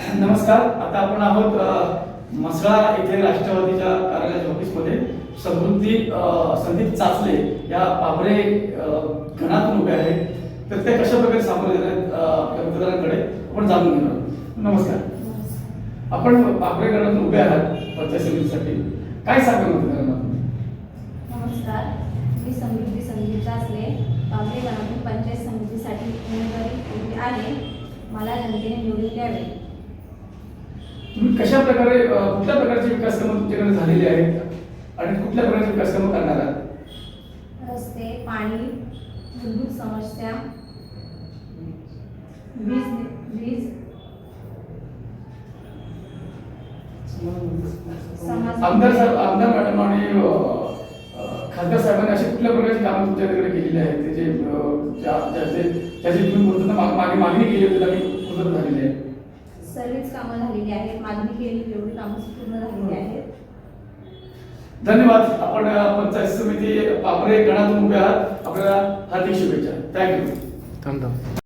नमस्कार. आता आपण आहोत अ, म्हसळा येथे राष्ट्रवादीच्या कार्यालयाच्या ऑफिसमध्ये. समृद्धी संदीप चाचले या पाबरे गणातून उभे आहेत. तर ते कशा प्रकारे सामोरे जात आहेत मतदारांकडे आपण जाणून घेणार. नमस्कार. आपण पाबरे गणातून उभे आहात पंचायत समितीसाठी. काय सांगा मतदारांना? नमस्कार. मी समृद्धी संगीत चाचले बाबरे गणातून पंचायत समितीसाठी उमेदवारी आहे. मला जनतेने निवडून द्यावे. तुम्ही कशा प्रकारे कुठल्या प्रकारचे विकास कामं तुमच्याकडे झालेली आहेत? आणि कुठल्या प्रकारचे विकास कामं करणार आहात? रस्ते पाणी मूलभूत समस्या वीज वीज आमदार साहेब आमदार मॅडम आणि खासदार साहेबांनी अशी कुठल्या प्रकारची कामं तुमच्याकडे केलेली आहेत? त्याचे ज्या- ज्याचे तुम्ही मागे मागणी केली होती आणि पूर्तता झालेली आहे. सर्वच कामं झालेली आहेत. मागणी केली तेवढी कामं पूर्ण झालेली आहेत. धन्यवाद. आपण पंचायत समिती पापरे गणातून उभे आहात. आपल्याला हार्दिक शुभेच्छा. थँक्यू थांब